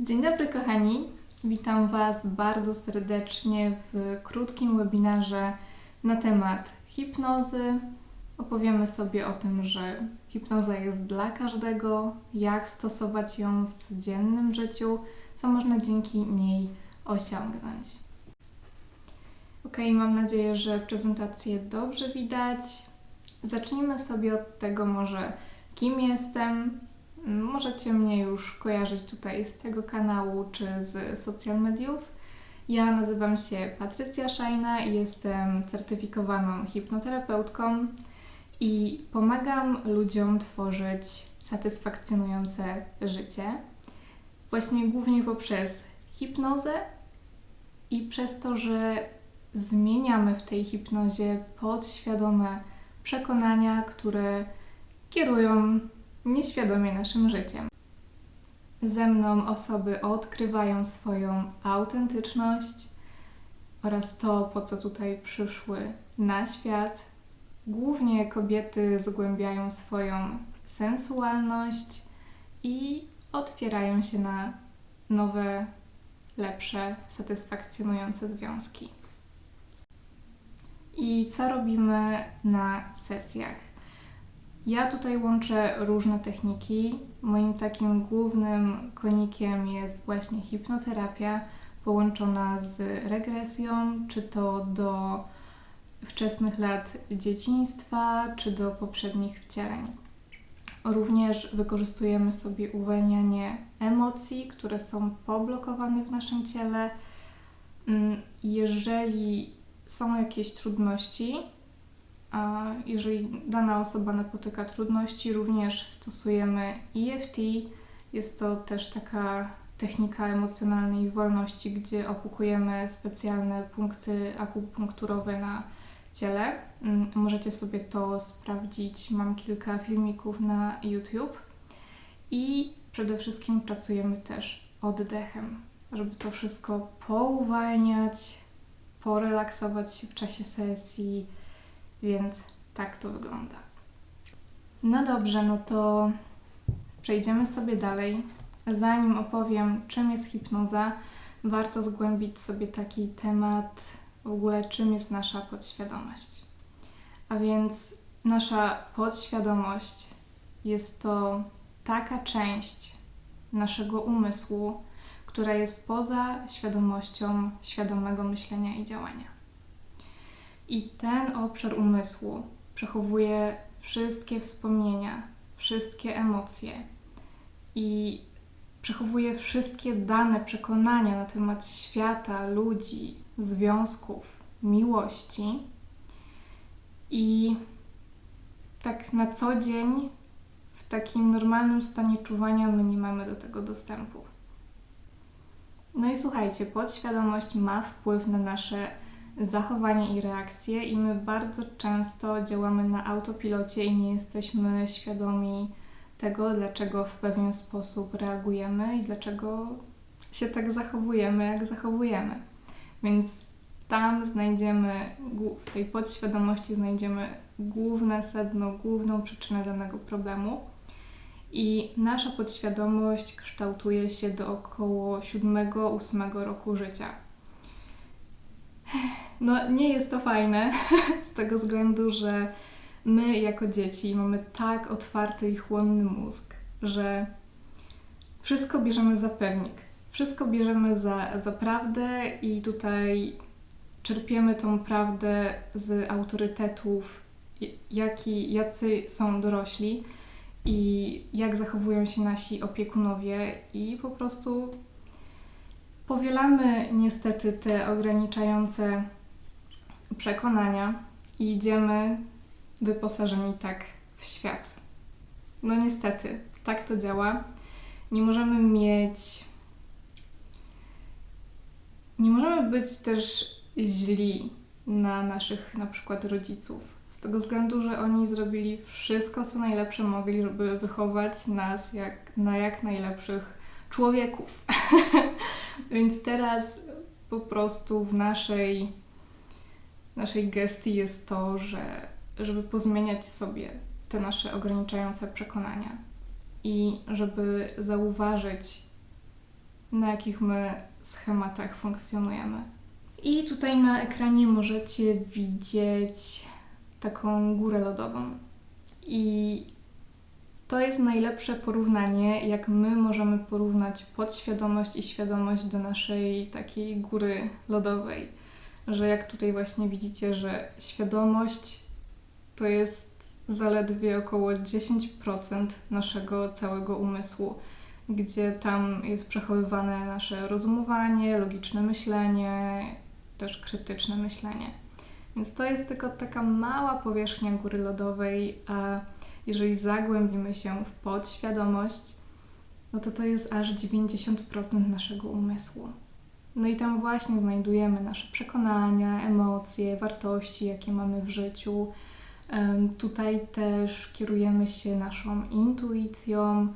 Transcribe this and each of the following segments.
Dzień dobry, kochani. Witam Was bardzo serdecznie w krótkim webinarze na temat hipnozy. Opowiemy sobie o tym, że hipnoza jest dla każdego, jak stosować ją w codziennym życiu, co można dzięki niej osiągnąć. Ok, mam nadzieję, że prezentację dobrze widać. Zacznijmy sobie od tego może, kim jestem. Możecie mnie już kojarzyć tutaj z tego kanału czy z social mediów. Ja nazywam się Patrycja Szajna i jestem certyfikowaną hipnoterapeutką i pomagam ludziom tworzyć satysfakcjonujące życie. Właśnie głównie poprzez hipnozę i przez to, że zmieniamy w tej hipnozie podświadome przekonania, które kierują nieświadomie naszym życiem. Ze mną osoby odkrywają swoją autentyczność oraz to, po co tutaj przyszły na świat. Głównie kobiety zgłębiają swoją sensualność i otwierają się na nowe, lepsze, satysfakcjonujące związki. I co robimy na sesjach? Ja tutaj łączę różne techniki. Moim takim głównym konikiem jest właśnie hipnoterapia połączona z regresją, czy to do wczesnych lat dzieciństwa, czy do poprzednich wcieleń. Również wykorzystujemy sobie uwalnianie emocji, które są poblokowane w naszym ciele. Mm, Jeżeli są jakieś trudności, a jeżeli dana osoba napotyka trudności, również stosujemy EFT. Jest to też taka technika emocjonalnej wolności, gdzie opukujemy specjalne punkty akupunkturowe na ciele. Mm, Możecie sobie to sprawdzić. Mam kilka filmików na YouTube. I przede wszystkim pracujemy też oddechem, żeby to wszystko pouwalniać, porelaksować się w czasie sesji, więc tak to wygląda. No dobrze, no to przejdziemy sobie dalej. Zanim opowiem, czym jest hipnoza, warto zgłębić sobie taki temat w ogóle, czym jest nasza podświadomość. A więc nasza podświadomość jest to taka część naszego umysłu, która jest poza świadomością świadomego myślenia i działania. I ten obszar umysłu przechowuje wszystkie wspomnienia, wszystkie emocje i przechowuje wszystkie dane przekonania na temat świata, ludzi, związków, miłości. I tak na co dzień, w takim normalnym stanie czuwania, my nie mamy do tego dostępu. No i słuchajcie, podświadomość ma wpływ na nasze zachowanie i reakcje, i my bardzo często działamy na autopilocie i nie jesteśmy świadomi tego, dlaczego w pewien sposób reagujemy i dlaczego się tak zachowujemy, jak zachowujemy. Więc tam znajdziemy, w tej podświadomości znajdziemy główne sedno, główną przyczynę danego problemu. I nasza podświadomość kształtuje się do około 7-8 roku życia. No, nie jest to fajne z tego względu, że my jako dzieci mamy tak otwarty i chłonny mózg, że wszystko bierzemy za pewnik. Wszystko bierzemy za, za prawdę i tutaj czerpiemy tą prawdę z autorytetów, jaki, jacy są dorośli i jak zachowują się nasi opiekunowie i po prostu powielamy niestety te ograniczające przekonania i idziemy wyposażeni tak w świat. No niestety, tak to działa. Nie możemy mieć. Nie możemy być też źli na naszych na przykład rodziców. Z tego względu, że oni zrobili wszystko, co najlepsze mogli, żeby wychować nas jak, na jak najlepszych człowieków. Więc teraz po prostu w naszej, naszej gestii jest to, że żeby pozmieniać sobie te nasze ograniczające przekonania i żeby zauważyć na jakich my schematach funkcjonujemy. I tutaj na ekranie możecie widzieć taką górę lodową. I to jest najlepsze porównanie, jak my możemy porównać podświadomość i świadomość do naszej takiej góry lodowej. Że jak tutaj właśnie widzicie, że świadomość to jest zaledwie około 10% naszego całego umysłu, gdzie tam jest przechowywane nasze rozumowanie, logiczne myślenie, też krytyczne myślenie. Więc to jest tylko taka mała powierzchnia góry lodowej, a jeżeli zagłębimy się w podświadomość, no to to jest aż 90% naszego umysłu. No i tam właśnie znajdujemy nasze przekonania, emocje, wartości, jakie mamy w życiu. Tutaj też kierujemy się naszą intuicją.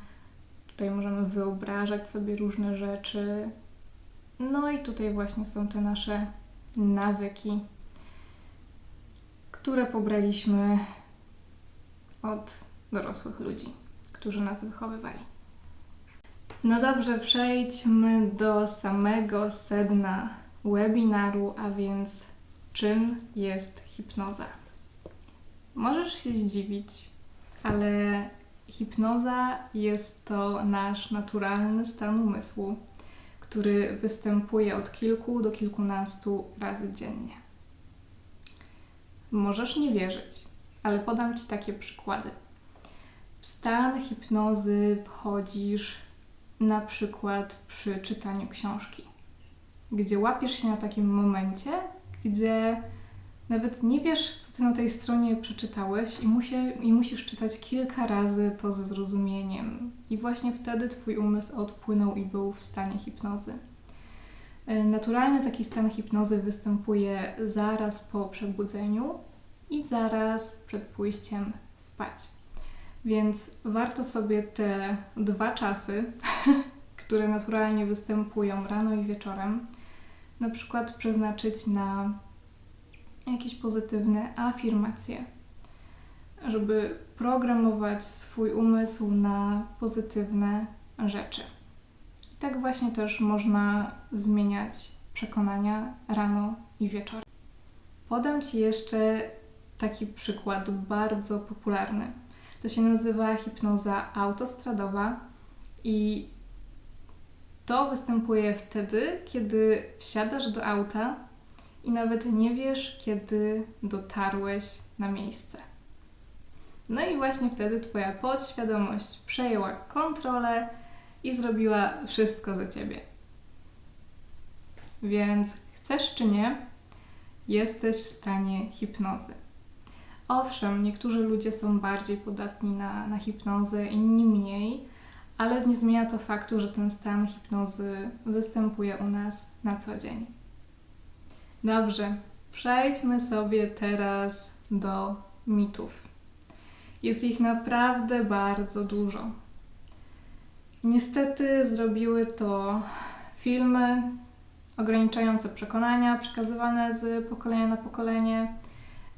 Tutaj możemy wyobrażać sobie różne rzeczy. No i tutaj właśnie są te nasze nawyki, które pobraliśmy od dorosłych ludzi, którzy nas wychowywali. No dobrze, przejdźmy do samego sedna webinaru, a więc czym jest hipnoza. Możesz się zdziwić, ale hipnoza jest to nasz naturalny stan umysłu, który występuje od kilku do kilkunastu razy dziennie. Możesz nie wierzyć, ale podam Ci takie przykłady. W stan hipnozy wchodzisz na przykład przy czytaniu książki, gdzie łapiesz się na takim momencie, gdzie nawet nie wiesz, co ty na tej stronie przeczytałeś i, musi, i musisz czytać kilka razy to ze zrozumieniem. I właśnie wtedy twój umysł odpłynął i był w stanie hipnozy. E, naturalny taki stan hipnozy występuje zaraz po przebudzeniu i zaraz przed pójściem spać. Więc warto sobie te dwa czasy, które naturalnie występują rano i wieczorem, na przykład przeznaczyć na jakieś pozytywne afirmacje, żeby programować swój umysł na pozytywne rzeczy. I tak właśnie też można zmieniać przekonania rano i wieczorem. Podam Ci jeszcze taki przykład bardzo popularny. To się nazywa hipnoza autostradowa i to występuje wtedy, kiedy wsiadasz do auta i nawet nie wiesz, kiedy dotarłeś na miejsce. No i właśnie wtedy Twoja podświadomość przejęła kontrolę i zrobiła wszystko za Ciebie. Więc chcesz czy nie, jesteś w stanie hipnozy. Owszem, niektórzy ludzie są bardziej podatni na, na hipnozę, inni mniej, ale nie zmienia to faktu, że ten stan hipnozy występuje u nas na co dzień. Dobrze, przejdźmy sobie teraz do mitów. Jest ich naprawdę bardzo dużo. Niestety zrobiły to filmy ograniczające przekonania przekazywane z pokolenia na pokolenie,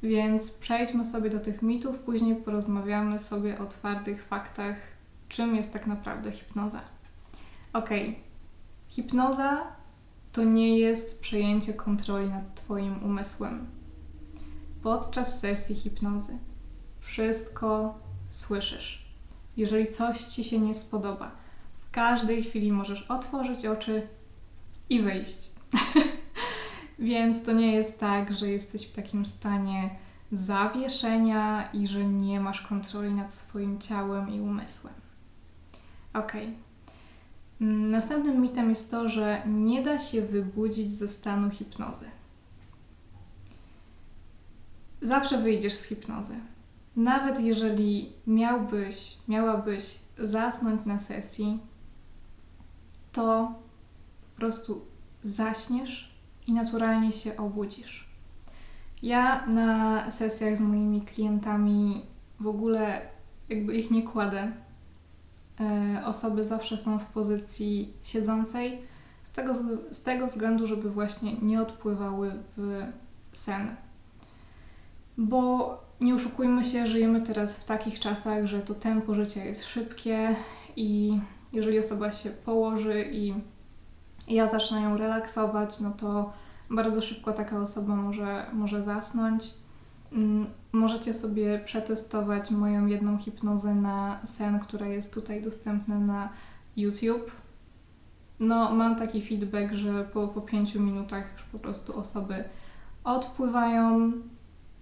więc przejdźmy sobie do tych mitów, później porozmawiamy sobie o twardych faktach, czym jest tak naprawdę hipnoza. Ok, hipnoza to nie jest przejęcie kontroli nad Twoim umysłem. Podczas sesji hipnozy wszystko słyszysz. Jeżeli coś Ci się nie spodoba, w każdej chwili możesz otworzyć oczy i wyjść. Więc to nie jest tak, że jesteś w takim stanie zawieszenia i że nie masz kontroli nad swoim ciałem i umysłem. Ok. Mm, następnym mitem jest to, że nie da się wybudzić ze stanu hipnozy. Zawsze wyjdziesz z hipnozy. Nawet jeżeli miałbyś, miałabyś zasnąć na sesji, to po prostu zaśniesz i naturalnie się obudzisz. Ja na sesjach z moimi klientami w ogóle jakby ich nie kładę. E, osoby zawsze są w pozycji siedzącej, z tego, z tego względu, żeby właśnie nie odpływały w sen. Bo nie oszukujmy się, żyjemy teraz w takich czasach, że to tempo życia jest szybkie i jeżeli osoba się położy i ja zacznę ją relaksować, no to bardzo szybko taka osoba może, może zasnąć. Mm, Możecie sobie przetestować moją jedną hipnozę na sen, która jest tutaj dostępna na YouTube. No, mam taki feedback, że po, po pięciu minutach już po prostu osoby odpływają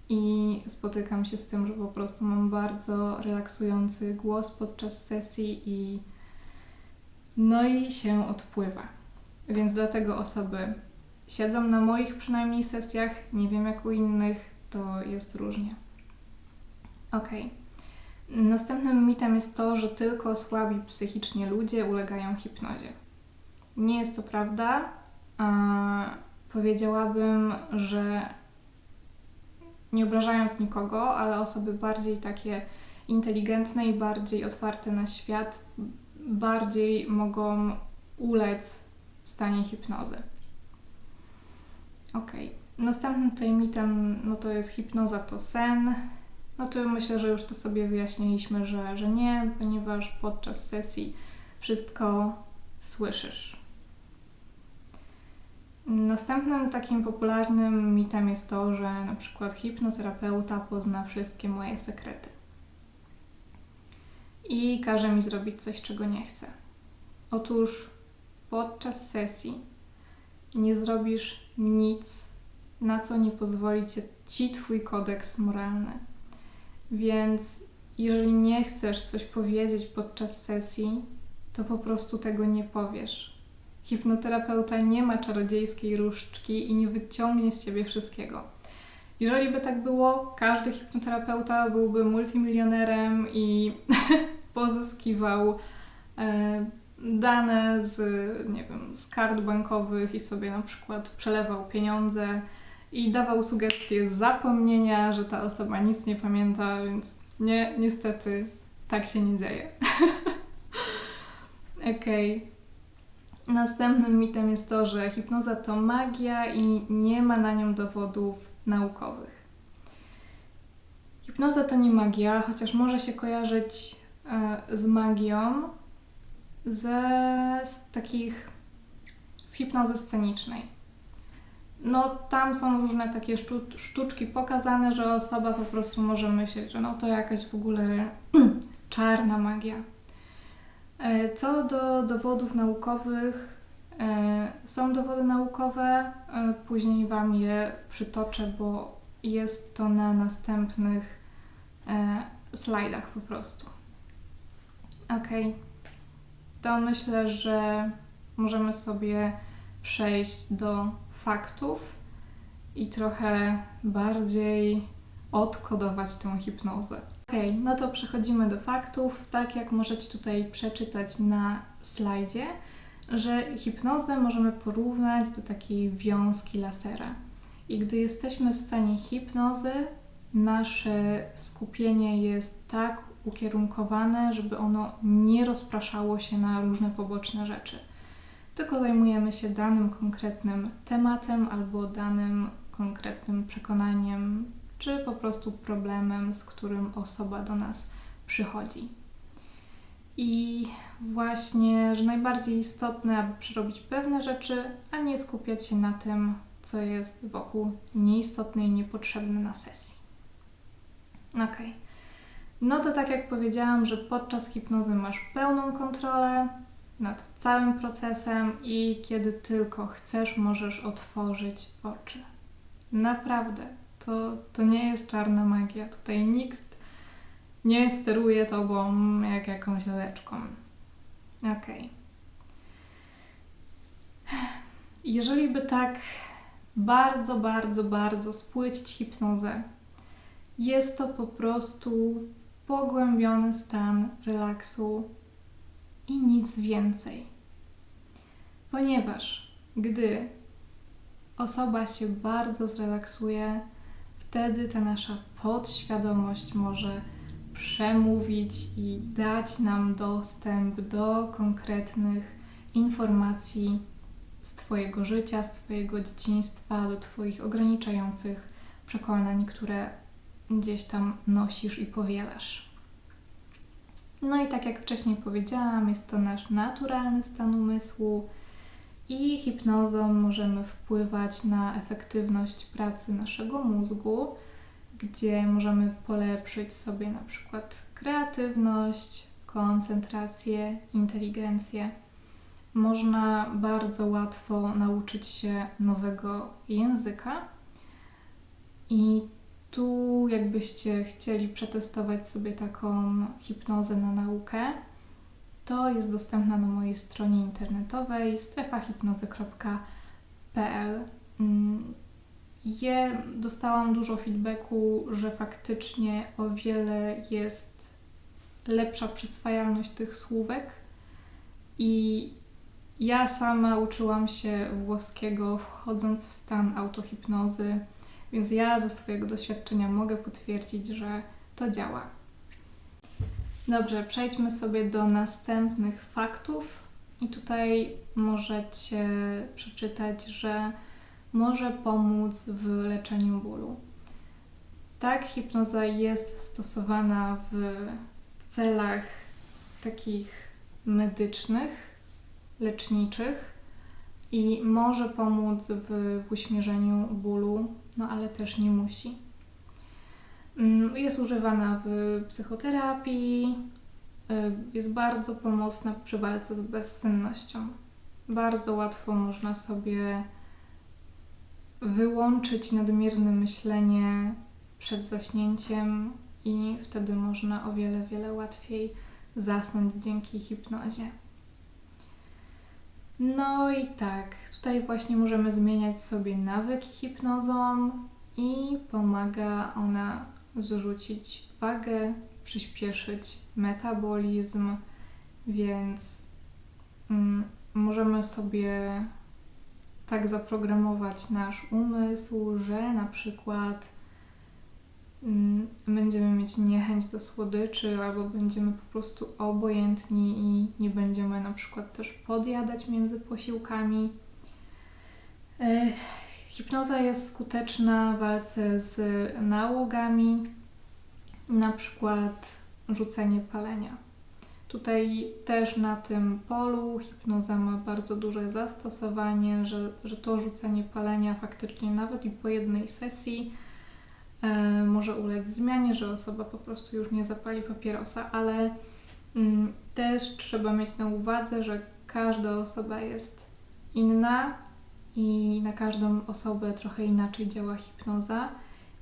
i spotykam się z tym, że po prostu mam bardzo relaksujący głos podczas sesji i no i się odpływa. Więc dlatego osoby siedzą na moich przynajmniej sesjach, nie wiem jak u innych, to jest różnie. Ok. Następnym mitem jest to, że tylko słabi psychicznie ludzie ulegają hipnozie. Nie jest to prawda. A powiedziałabym, że nie obrażając nikogo, ale osoby bardziej takie inteligentne i bardziej otwarte na świat, bardziej mogą ulec stanie hipnozy. Ok. Następnym tutaj mitem, no to jest hipnoza to sen. No to myślę, że już to sobie wyjaśniliśmy, że, że nie, ponieważ podczas sesji wszystko słyszysz. Następnym takim popularnym mitem jest to, że na przykład hipnoterapeuta pozna wszystkie moje sekrety i każe mi zrobić coś, czego nie chcę. Otóż podczas sesji nie zrobisz nic, na co nie pozwoli cię, ci Twój kodeks moralny. Więc jeżeli nie chcesz coś powiedzieć podczas sesji, to po prostu tego nie powiesz. Hipnoterapeuta nie ma czarodziejskiej różdżki i nie wyciągnie z ciebie wszystkiego. Jeżeli by tak było, każdy hipnoterapeuta byłby multimilionerem i pozyskiwał e, dane z, nie wiem, z kart bankowych i sobie na przykład przelewał pieniądze i dawał sugestie zapomnienia, że ta osoba nic nie pamięta, więc nie, niestety tak się nie dzieje. Okej. Okay. Następnym mitem jest to, że hipnoza to magia i nie ma na nią dowodów naukowych. Hipnoza to nie magia, chociaż może się kojarzyć e, z magią ze z takich z hipnozy scenicznej. No tam są różne takie sztuczki pokazane, że osoba po prostu może myśleć, że no to jakaś w ogóle czarna magia. E, co do dowodów naukowych, e, są dowody naukowe, e, później Wam je przytoczę, bo jest to na następnych slajdach po prostu. Ok, to myślę, że możemy sobie przejść do faktów i trochę bardziej odkodować tę hipnozę. Ok, no to przechodzimy do faktów. Tak jak możecie tutaj przeczytać na slajdzie, że hipnozę możemy porównać do takiej wiązki lasera. I gdy jesteśmy w stanie hipnozy, nasze skupienie jest tak ukierunkowane, żeby ono nie rozpraszało się na różne poboczne rzeczy. Tylko zajmujemy się danym konkretnym tematem albo danym konkretnym przekonaniem, czy po prostu problemem, z którym osoba do nas przychodzi. I właśnie, że najbardziej istotne, aby przerobić pewne rzeczy, a nie skupiać się na tym, co jest wokół nieistotne i niepotrzebne na sesji. Ok. No to tak jak powiedziałam, że podczas hipnozy masz pełną kontrolę nad całym procesem i kiedy tylko chcesz, możesz otworzyć oczy. Naprawdę, to, to nie jest czarna magia. Tutaj nikt nie steruje tobą jak jakąś laleczką. Okej. Okay. Jeżeli by tak bardzo, bardzo, bardzo spłycić hipnozę, jest to po prostu pogłębiony stan relaksu i nic więcej. Ponieważ gdy osoba się bardzo zrelaksuje, wtedy ta nasza podświadomość może przemówić i dać nam dostęp do konkretnych informacji z Twojego życia, z Twojego dzieciństwa, do Twoich ograniczających przekonań, które gdzieś tam nosisz i powielasz. No i tak jak wcześniej powiedziałam, jest to nasz naturalny stan umysłu I hipnozą możemy wpływać na efektywność pracy naszego mózgu, gdzie możemy polepszyć sobie na przykład kreatywność, koncentrację, inteligencję. Można bardzo łatwo nauczyć się nowego języka. I tu, jakbyście chcieli przetestować sobie taką hipnozę na naukę, to jest dostępna na mojej stronie internetowej strefahipnozy.pl. Mm, je dostałam dużo feedbacku, że faktycznie o wiele jest lepsza przyswajalność tych słówek i ja sama uczyłam się włoskiego wchodząc w stan autohipnozy, więc ja ze swojego doświadczenia mogę potwierdzić, że to działa. Dobrze, przejdźmy sobie do następnych faktów. I tutaj możecie przeczytać, że może pomóc w leczeniu bólu. Tak, hipnoza jest stosowana w celach takich medycznych, leczniczych i może pomóc w, w uśmierzeniu bólu, no ale też nie musi. Mm, jest używana w psychoterapii, y, jest bardzo pomocna przy walce z bezsennością. Bardzo łatwo można sobie wyłączyć nadmierne myślenie przed zaśnięciem i wtedy można o wiele, wiele łatwiej zasnąć dzięki hipnozie. No i tak, tutaj właśnie możemy zmieniać sobie nawyki hipnozą i pomaga ona zrzucić wagę, przyspieszyć metabolizm, więc mm, możemy sobie tak zaprogramować nasz umysł, że na przykład będziemy mieć niechęć do słodyczy, albo będziemy po prostu obojętni i nie będziemy na przykład też podjadać między posiłkami. Hipnoza jest skuteczna w walce z nałogami, na przykład rzucenie palenia. Tutaj też na tym polu hipnoza ma bardzo duże zastosowanie, że, że to rzucenie palenia faktycznie nawet i po jednej sesji e, może ulec zmianie, że osoba po prostu już nie zapali papierosa, ale mm, też trzeba mieć na uwadze, że każda osoba jest inna i na każdą osobę trochę inaczej działa hipnoza.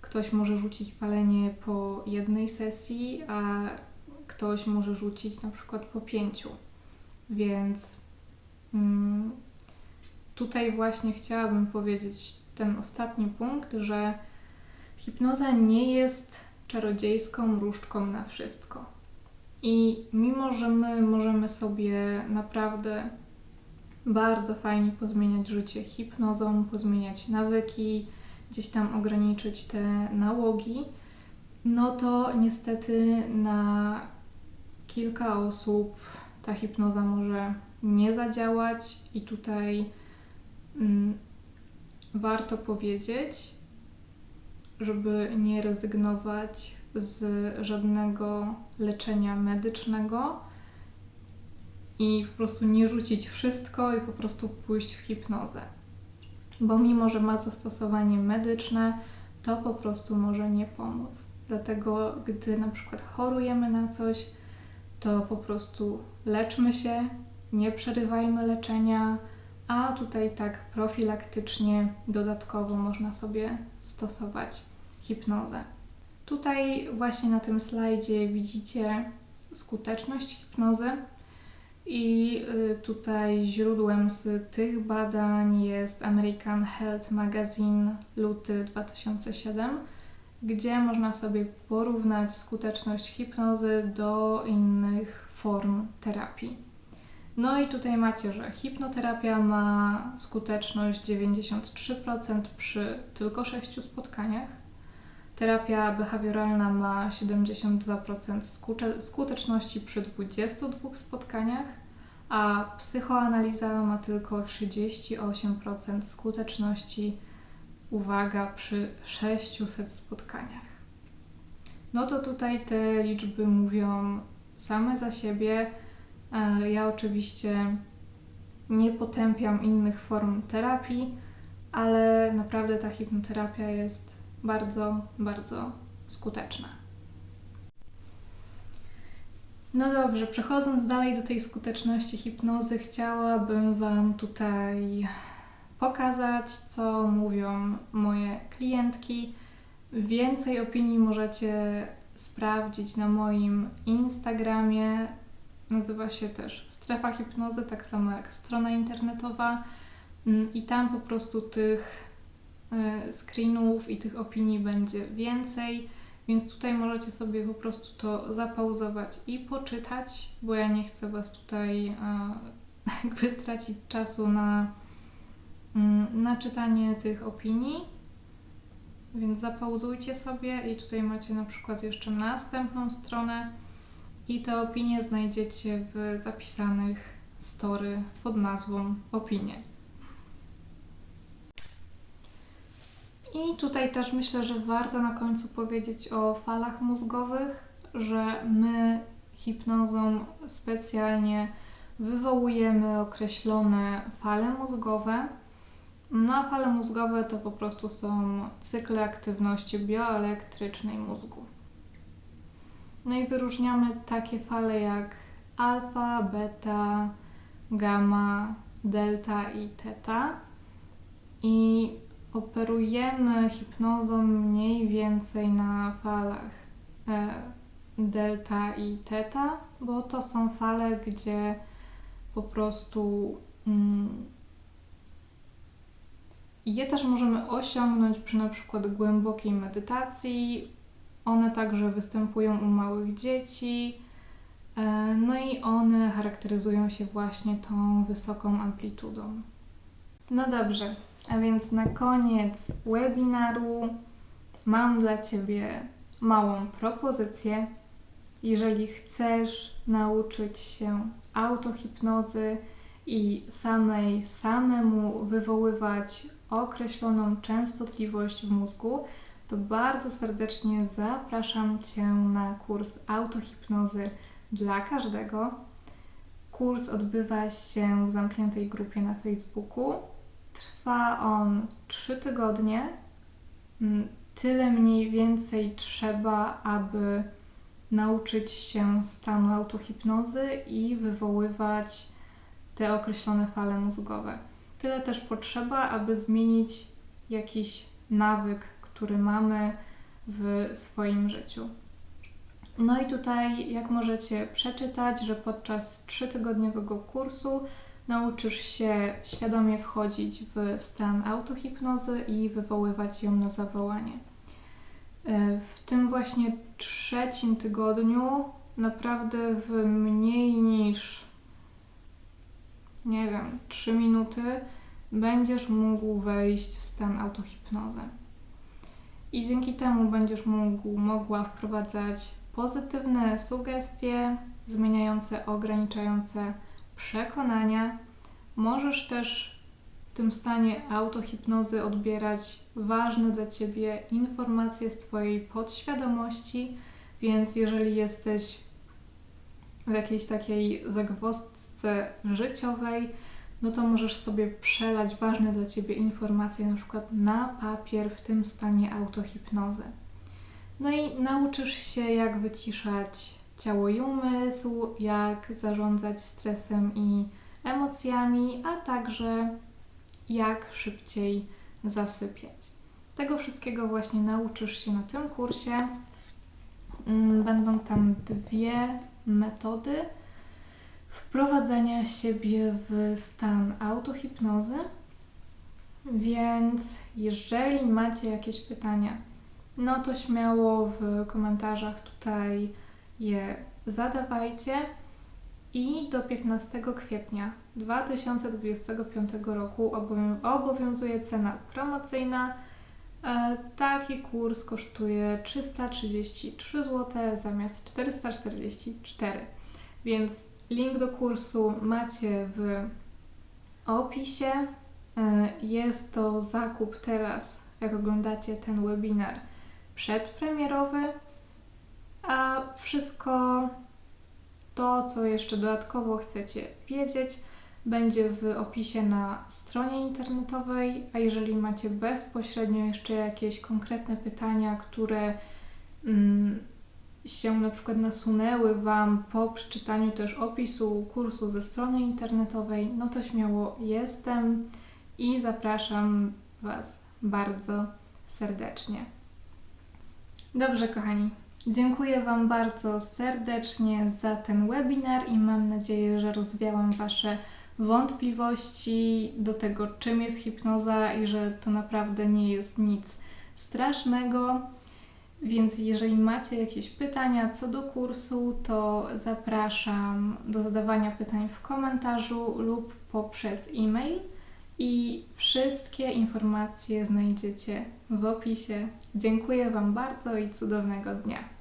Ktoś może rzucić palenie po jednej sesji, a ktoś może rzucić na przykład po pięciu. Więc mm, tutaj właśnie chciałabym powiedzieć ten ostatni punkt, że hipnoza nie jest czarodziejską różdżką na wszystko. I mimo, że my możemy sobie naprawdę bardzo fajnie pozmieniać życie hipnozą, pozmieniać nawyki, gdzieś tam ograniczyć te nałogi, no to niestety na kilka osób ta hipnoza może nie zadziałać i tutaj mm, warto powiedzieć, żeby nie rezygnować z żadnego leczenia medycznego i po prostu nie rzucić wszystko i po prostu pójść w hipnozę. Bo mimo, że ma zastosowanie medyczne, to po prostu może nie pomóc. Dlatego, gdy na przykład chorujemy na coś, to po prostu leczmy się, nie przerywajmy leczenia, a tutaj tak profilaktycznie, dodatkowo można sobie stosować hipnozę. Tutaj właśnie na tym slajdzie widzicie skuteczność hipnozy. I y, tutaj źródłem z tych badań jest American Health Magazine luty 2007, gdzie można sobie porównać skuteczność hipnozy do innych form terapii. No i tutaj macie, że hipnoterapia ma skuteczność 93% przy tylko 6 spotkaniach. Terapia behawioralna ma 72% skuteczności przy 22 spotkaniach, a psychoanaliza ma tylko 38% skuteczności, uwaga, przy 600 spotkaniach. No to tutaj te liczby mówią same za siebie. E, ja oczywiście nie potępiam innych form terapii, ale naprawdę ta hipnoterapia jest bardzo, bardzo skuteczna. No dobrze, przechodząc dalej do tej skuteczności hipnozy, chciałabym Wam tutaj pokazać, co mówią moje klientki. Więcej opinii możecie sprawdzić na moim Instagramie. Nazywa się też Strefa Hipnozy, tak samo jak strona internetowa. Mm, I tam po prostu tych y, screenów i tych opinii będzie więcej. Więc tutaj możecie sobie po prostu to zapauzować i poczytać, bo ja nie chcę Was tutaj jakby tracić czasu na, mm, na czytanie tych opinii. Więc zapauzujcie sobie i tutaj macie na przykład jeszcze następną stronę i te opinie znajdziecie w zapisanych story pod nazwą opinie. I tutaj też myślę, że warto na końcu powiedzieć o falach mózgowych, że my hipnozą specjalnie wywołujemy określone fale mózgowe. No a fale mózgowe to po prostu są cykle aktywności bioelektrycznej mózgu. No i wyróżniamy takie fale jak alfa, beta, gamma, delta i teta. I operujemy hipnozą mniej więcej na falach e, delta i teta, bo to są fale, gdzie po prostu mm, je też możemy osiągnąć przy na przykład głębokiej medytacji. One także występują u małych dzieci. E, no i one charakteryzują się właśnie tą wysoką amplitudą. No dobrze, a więc na koniec webinaru mam dla Ciebie małą propozycję. Jeżeli chcesz nauczyć się autohipnozy i samej samemu wywoływać określoną częstotliwość w mózgu, to bardzo serdecznie zapraszam Cię na kurs autohipnozy dla każdego. Kurs odbywa się w zamkniętej grupie na Facebooku Trwa on 3 tygodnie. Mm, tyle mniej więcej trzeba, aby nauczyć się stanu autohipnozy i wywoływać te określone fale mózgowe. Tyle też potrzeba, aby zmienić jakiś nawyk, który mamy w swoim życiu. No i tutaj, jak możecie przeczytać, że podczas trzytygodniowego kursu nauczysz się świadomie wchodzić w stan autohipnozy i wywoływać ją na zawołanie. E, w tym właśnie trzecim tygodniu naprawdę w mniej niż nie wiem, 3 minuty będziesz mógł wejść w stan autohipnozy. I dzięki temu będziesz mógł, mogła wprowadzać pozytywne sugestie, zmieniające, ograniczające przekonania. Możesz też w tym stanie autohipnozy odbierać ważne dla Ciebie informacje z Twojej podświadomości, więc jeżeli jesteś w jakiejś takiej zagwozdce życiowej, no to możesz sobie przelać ważne dla Ciebie informacje na przykład na papier w tym stanie autohipnozy. No i nauczysz się, jak wyciszać ciało i umysł, jak zarządzać stresem i emocjami, a także jak szybciej zasypiać. Tego wszystkiego właśnie nauczysz się na tym kursie. Mm, będą tam dwie metody wprowadzenia siebie w stan autohipnozy. Więc jeżeli macie jakieś pytania, no to śmiało w komentarzach tutaj je zadawajcie i do 15 kwietnia 2025 roku obowiązuje cena promocyjna. E, taki kurs kosztuje 333 zł zamiast 444. Więc link do kursu macie w opisie. E, jest to zakup teraz, jak oglądacie ten webinar przedpremierowy a wszystko to, co jeszcze dodatkowo chcecie wiedzieć, będzie w opisie na stronie internetowej, a jeżeli macie bezpośrednio jeszcze jakieś konkretne pytania, które mm, się na przykład nasunęły Wam po przeczytaniu też opisu kursu ze strony internetowej, no to śmiało jestem i zapraszam Was bardzo serdecznie. Dobrze, kochani. Dziękuję Wam bardzo serdecznie za ten webinar i mam nadzieję, że rozwiałam Wasze wątpliwości do tego, czym jest hipnoza i że to naprawdę nie jest nic strasznego. Więc jeżeli macie jakieś pytania co do kursu, to zapraszam do zadawania pytań w komentarzu lub poprzez e-mail. I wszystkie informacje znajdziecie w opisie. Dziękuję Wam bardzo i cudownego dnia.